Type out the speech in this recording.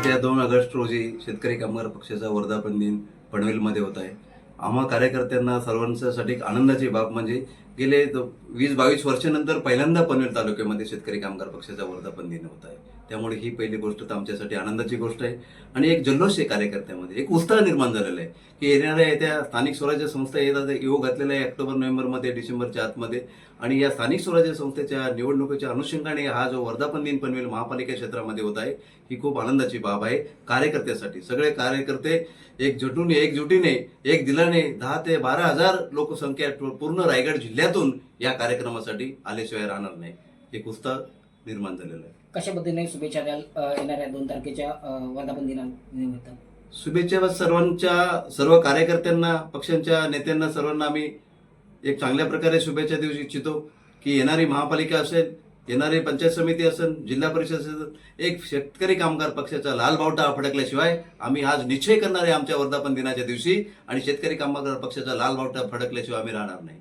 दोन ऑगस्ट रोजी शेतकरी कामगार पक्षाचा वर्धापन दिन पनवेलमध्ये होत आहे. आम्हा कार्यकर्त्यांना सर्वांसाठी आनंदाची बाब म्हणजे गेले वीस बावीस वर्षानंतर पहिल्यांदा पनवेल तालुक्यामध्ये शेतकरी कामगार पक्षाचा वर्धापन दिन होत आहे. त्यामुळे ही पहिली गोष्ट तर आमच्यासाठी आनंदाची गोष्ट आहे. आणि एक जल्लोष आहे कार्यकर्त्यामध्ये. एक उत्साह निर्माण झालेला आहे की येणाऱ्या येत्या स्थानिक स्वराज्य संस्था येतात योग घातलेला आहे ऑक्टोबर नोव्हेंबरमध्ये डिसेंबरच्या आतमध्ये. आणि या स्थानिक स्वराज्य संस्थेच्या निवडणुकीच्या अनुषंगाने हा जो वर्धापन दिन पनवेल महापालिका क्षेत्रामध्ये होत आहे ही खूप आनंदाची बाब आहे कार्यकर्त्यासाठी. सगळे कार्यकर्ते एकजुटून एकजुटीने एक दिलाने दहा ते बारा हजार लोकसंख्या पूर्ण रायगड जिल्ह्यात जिल्ह्यातून या कार्यक्रमासाठी आल्याशिवाय राहणार नाही. एक उत्साह निर्माण झालेला आहे. कशा पद्धतीने शुभेच्छा द्याल येणाऱ्या दोन तारखेच्या वर्धापन दिनानिमित्त शुभेच्छा सर्वांच्या सर्व कार्यकर्त्यांना पक्षांच्या नेत्यांना सर्वांना आम्ही एक चांगल्या प्रकारे शुभेच्छा देऊ इच्छितो की येणारी महापालिका असेल येणारी पंचायत समिती असेल जिल्हा परिषद असेल एक शेतकरी कामगार पक्षाचा लाल बावटा फडकल्याशिवाय आम्ही आज निश्चय करणार आहे आमच्या वर्धापन दिनाच्या दिवशी आणि शेतकरी कामगार पक्षाचा लाल बावटा फडकल्याशिवाय आम्ही राहणार नाही.